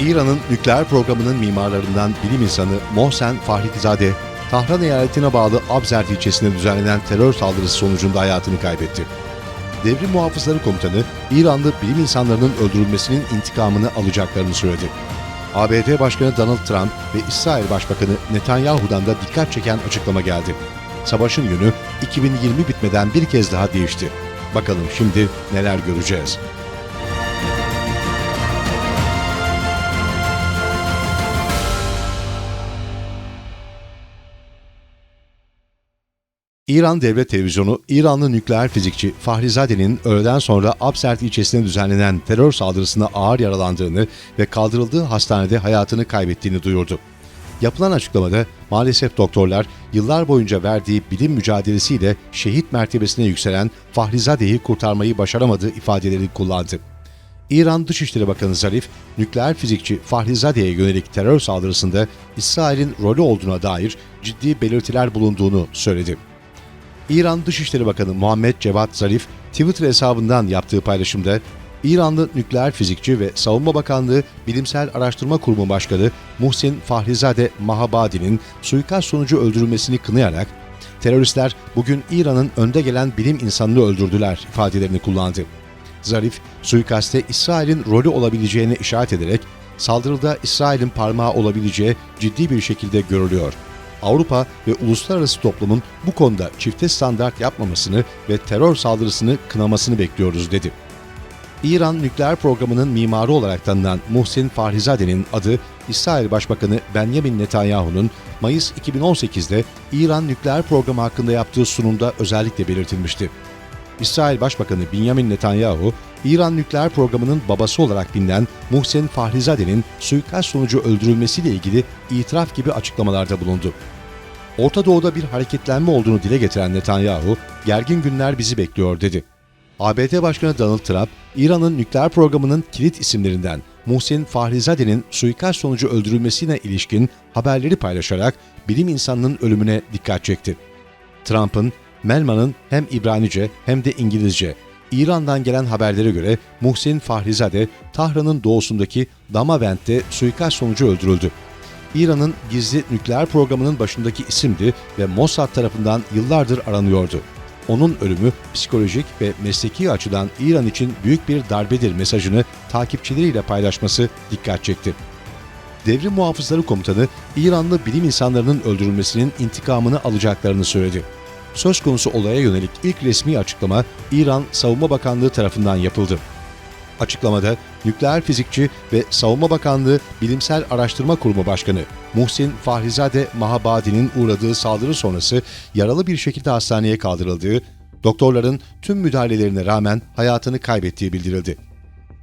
İran'ın nükleer programının mimarlarından bilim insanı Mohsen Fahrizadeh, Tahran eyaletine bağlı Abzert ilçesinde düzenlenen terör saldırısı sonucunda hayatını kaybetti. Devrim Muhafızları Komutanı, İranlı bilim insanlarının öldürülmesinin intikamını alacaklarını söyledi. ABD Başkanı Donald Trump ve İsrail Başbakanı Netanyahu'dan da dikkat çeken açıklama geldi. Savaşın yönü 2020 bitmeden bir kez daha değişti. Bakalım şimdi neler göreceğiz. İran Devlet Televizyonu, İranlı nükleer fizikçi Fahrizade'nin öğleden sonra Absert ilçesine düzenlenen terör saldırısında ağır yaralandığını ve kaldırıldığı hastanede hayatını kaybettiğini duyurdu. Yapılan açıklamada maalesef doktorlar yıllar boyunca verdiği bilim mücadelesiyle şehit mertebesine yükselen Fahrizade'yi kurtarmayı başaramadığı ifadelerini kullandı. İran Dışişleri Bakanı Zarif, nükleer fizikçi Fahrizade'ye yönelik terör saldırısında İsrail'in rolü olduğuna dair ciddi belirtiler bulunduğunu söyledi. İran Dışişleri Bakanı Muhammed Cevat Zarif, Twitter hesabından yaptığı paylaşımda, İranlı nükleer fizikçi ve Savunma Bakanlığı Bilimsel Araştırma Kurumu Başkanı Muhsin Fahrizade Mahabadi'nin suikast sonucu öldürülmesini kınayarak, teröristler bugün İran'ın önde gelen bilim insanını öldürdüler ifadelerini kullandı. Zarif, suikaste İsrail'in rolü olabileceğine işaret ederek, saldırıda İsrail'in parmağı olabileceği ciddi bir şekilde görülüyor. Avrupa ve uluslararası toplumun bu konuda çifte standart yapmamasını ve terör saldırısını kınamasını bekliyoruz dedi. İran nükleer programının mimarı olarak tanınan Muhsin Fahrizade'nin adı İsrail Başbakanı Benjamin Netanyahu'nun Mayıs 2018'de İran nükleer programı hakkında yaptığı sunumda özellikle belirtilmişti. İsrail Başbakanı Benjamin Netanyahu, İran nükleer programının babası olarak bilinen Muhsin Fahrizade'nin suikast sonucu öldürülmesiyle ilgili itiraf gibi açıklamalarda bulundu. Orta Doğu'da bir hareketlenme olduğunu dile getiren Netanyahu, gergin günler bizi bekliyor dedi. ABD Başkanı Donald Trump, İran'ın nükleer programının kilit isimlerinden Muhsin Fahrizade'nin suikast sonucu öldürülmesine ilişkin haberleri paylaşarak bilim insanının ölümüne dikkat çekti. Trump'ın Melman'ın hem İbranice hem de İngilizce, İran'dan gelen haberlere göre Muhsin Fahrizade, Tahran'ın doğusundaki Damavend'de suikast sonucu öldürüldü. İran'ın gizli nükleer programının başındaki isimdi ve Mossad tarafından yıllardır aranıyordu. Onun ölümü psikolojik ve mesleki açıdan İran için büyük bir darbedir mesajını takipçileriyle paylaşması dikkat çekti. Devrim Muhafızları Komutanı, İranlı bilim insanlarının öldürülmesinin intikamını alacaklarını söyledi. Söz konusu olaya yönelik ilk resmi açıklama İran Savunma Bakanlığı tarafından yapıldı. Açıklamada nükleer fizikçi ve Savunma Bakanlığı Bilimsel Araştırma Kurumu Başkanı Muhsin Fahrizade Mahabadi'nin uğradığı saldırı sonrası yaralı bir şekilde hastaneye kaldırıldığı, doktorların tüm müdahalelerine rağmen hayatını kaybettiği bildirildi.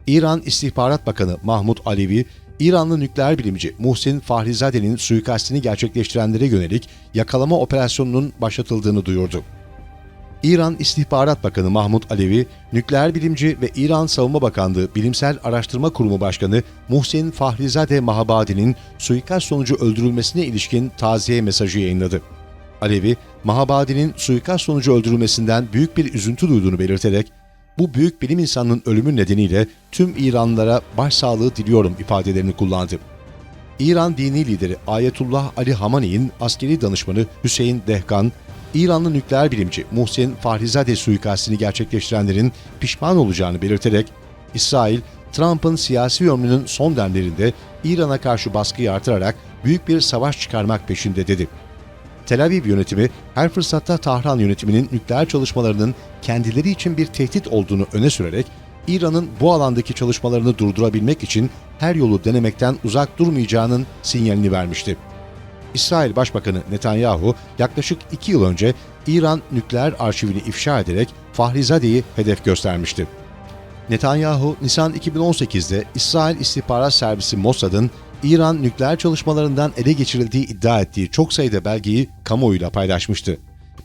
İran İstihbarat Bakanı Mahmut Alevi, İranlı nükleer bilimci Muhsin Fahrizade'nin suikastini gerçekleştirenlere yönelik yakalama operasyonunun başlatıldığını duyurdu. İran İstihbarat Bakanı Mahmut Alevi, nükleer bilimci ve İran Savunma Bakanlığı Bilimsel Araştırma Kurumu Başkanı Muhsin Fahrizade Mahabadi'nin suikast sonucu öldürülmesine ilişkin taziye mesajı yayınladı. Alevi, Mahabadi'nin suikast sonucu öldürülmesinden büyük bir üzüntü duyduğunu belirterek, bu büyük bilim insanının ölümü nedeniyle tüm İranlılara başsağlığı diliyorum ifadelerini kullandı. İran dini lideri Ayetullah Ali Hamani'nin askeri danışmanı Hüseyin Dehkan, İranlı nükleer bilimci Muhsin Fahrizade suikastini gerçekleştirenlerin pişman olacağını belirterek, İsrail, Trump'ın siyasi ömrünün son demlerinde İran'a karşı baskıyı artırarak büyük bir savaş çıkarmak peşinde dedi. Tel Aviv yönetimi her fırsatta Tahran yönetiminin nükleer çalışmalarının kendileri için bir tehdit olduğunu öne sürerek İran'ın bu alandaki çalışmalarını durdurabilmek için her yolu denemekten uzak durmayacağının sinyalini vermişti. İsrail Başbakanı Netanyahu yaklaşık iki yıl önce İran nükleer arşivini ifşa ederek Fahrizade'yi hedef göstermişti. Netanyahu, Nisan 2018'de İsrail İstihbarat Servisi Mossad'ın İran nükleer çalışmalarından ele geçirildiği iddia ettiği çok sayıda belgeyi kamuoyuyla paylaşmıştı.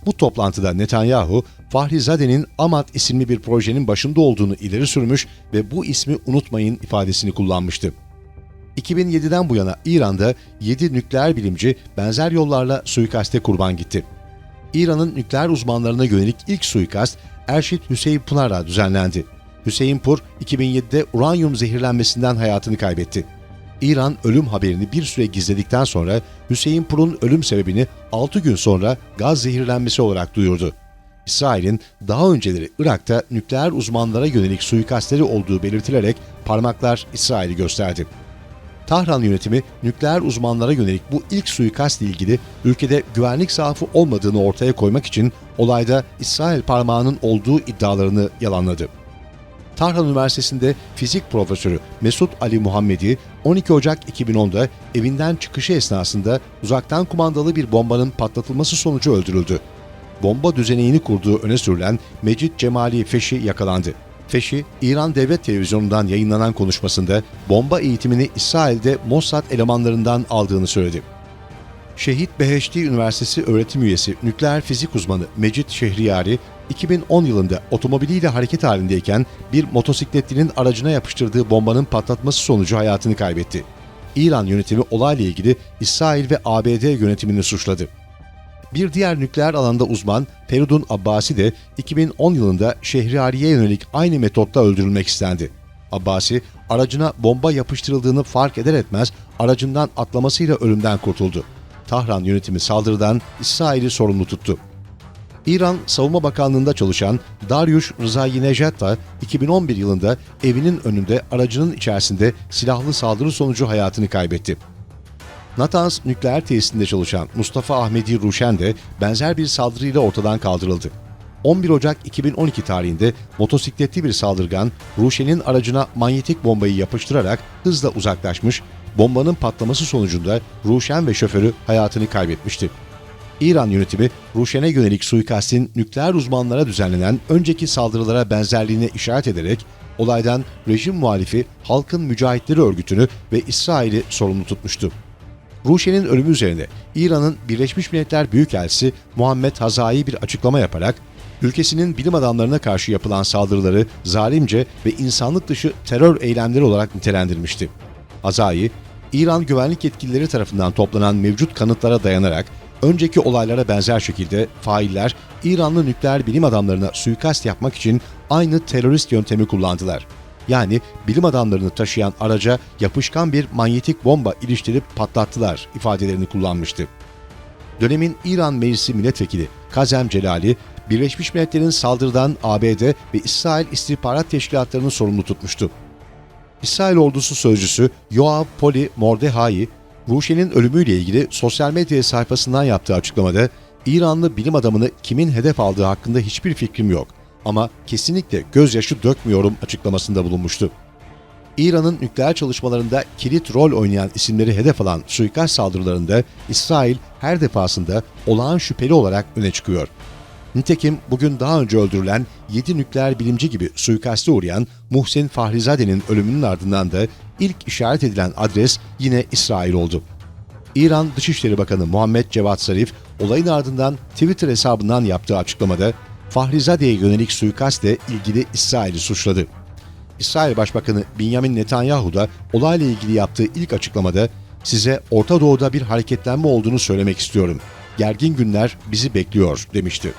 Bu toplantıda Netanyahu, Fahrizade'nin Amat isimli bir projenin başında olduğunu ileri sürmüş ve bu ismi unutmayın ifadesini kullanmıştı. 2007'den bu yana İran'da 7 nükleer bilimci benzer yollarla suikaste kurban gitti. İran'ın nükleer uzmanlarına yönelik ilk suikast Erşit Hüseyin Pınar'la düzenlendi. Hüseyin Pur 2007'de uranyum zehirlenmesinden hayatını kaybetti. İran ölüm haberini bir süre gizledikten sonra Hüseyin Pur'un ölüm sebebini 6 gün sonra gaz zehirlenmesi olarak duyurdu. İsrail'in daha önceleri Irak'ta nükleer uzmanlara yönelik suikastleri olduğu belirtilerek parmaklar İsrail'i gösterdi. Tahran yönetimi nükleer uzmanlara yönelik bu ilk suikastla ilgili ülkede güvenlik zaafı olmadığını ortaya koymak için olayda İsrail parmağının olduğu iddialarını yalanladı. Tahran Üniversitesi'nde fizik profesörü Mesut Ali Muhammedi 12 Ocak 2010'da evinden çıkışı esnasında uzaktan kumandalı bir bombanın patlatılması sonucu öldürüldü. Bomba düzeneğini kurduğu öne sürülen Mecit Cemali Feşi yakalandı. Feşi, İran Devlet Televizyonu'ndan yayınlanan konuşmasında bomba eğitimini İsrail'de Mossad elemanlarından aldığını söyledi. Şehit Beheşti Üniversitesi öğretim üyesi nükleer fizik uzmanı Mecit Şehriyari, 2010 yılında otomobiliyle hareket halindeyken bir motosikletlinin aracına yapıştırdığı bombanın patlatması sonucu hayatını kaybetti. İran yönetimi olayla ilgili İsrail ve ABD yönetimini suçladı. Bir diğer nükleer alanda uzman Feridun Abbasi de 2010 yılında Şehriyari'ye yönelik aynı metotla öldürülmek istendi. Abbasi, aracına bomba yapıştırıldığını fark eder etmez aracından atlamasıyla ölümden kurtuldu. Tahran yönetimi saldırıdan İsrail'i sorumlu tuttu. İran Savunma Bakanlığı'nda çalışan Dariush Rızayinejad da 2011 yılında evinin önünde aracının içerisinde silahlı saldırı sonucu hayatını kaybetti. Natanz nükleer tesisinde çalışan Mustafa Ahmedi Ruşen de benzer bir saldırıyla ortadan kaldırıldı. 11 Ocak 2012 tarihinde motosikletli bir saldırgan Ruşen'in aracına manyetik bombayı yapıştırarak hızla uzaklaşmış, bombanın patlaması sonucunda Ruşen ve şoförü hayatını kaybetmişti. İran yönetimi Ruşen'e yönelik suikastin nükleer uzmanlara düzenlenen önceki saldırılara benzerliğine işaret ederek olaydan rejim muhalifi Halkın Mücahitleri Örgütü'nü ve İsrail'i sorumlu tutmuştu. Ruşen'in ölümü üzerine İran'ın Birleşmiş Milletler Büyükelçisi Muhammed Hazai bir açıklama yaparak ülkesinin bilim adamlarına karşı yapılan saldırıları zalimce ve insanlık dışı terör eylemleri olarak nitelendirmişti. Hazai, İran güvenlik yetkilileri tarafından toplanan mevcut kanıtlara dayanarak önceki olaylara benzer şekilde failler İranlı nükleer bilim adamlarına suikast yapmak için aynı terörist yöntemi kullandılar. Yani bilim adamlarını taşıyan araca yapışkan bir manyetik bomba iliştirip patlattılar ifadelerini kullanmıştı. Dönemin İran Meclisi Milletvekili Kazem Celali, Birleşmiş Milletler'in saldırıdan ABD ve İsrail istihbarat teşkilatlarını sorumlu tutmuştu. İsrail ordusu sözcüsü Yoav Poli Mordehai, Ruşen'in ölümüyle ilgili sosyal medya sayfasından yaptığı açıklamada İranlı bilim adamını kimin hedef aldığı hakkında hiçbir fikrim yok ama kesinlikle gözyaşı dökmüyorum açıklamasında bulunmuştu. İran'ın nükleer çalışmalarında kilit rol oynayan isimleri hedef alan suikast saldırılarında İsrail her defasında olağan şüpheli olarak öne çıkıyor. Nitekim bugün daha önce öldürülen 7 nükleer bilimci gibi suikaste uğrayan Muhsin Fahrizade'nin ölümünün ardından da ilk işaret edilen adres yine İsrail oldu. İran Dışişleri Bakanı Muhammed Cevat Zarif olayın ardından Twitter hesabından yaptığı açıklamada Fahrizade'ye yönelik suikastle ilgili İsrail'i suçladı. İsrail Başbakanı Benjamin Netanyahu da olayla ilgili yaptığı ilk açıklamada size Orta Doğu'da bir hareketlenme olduğunu söylemek istiyorum. Gergin günler bizi bekliyor demişti.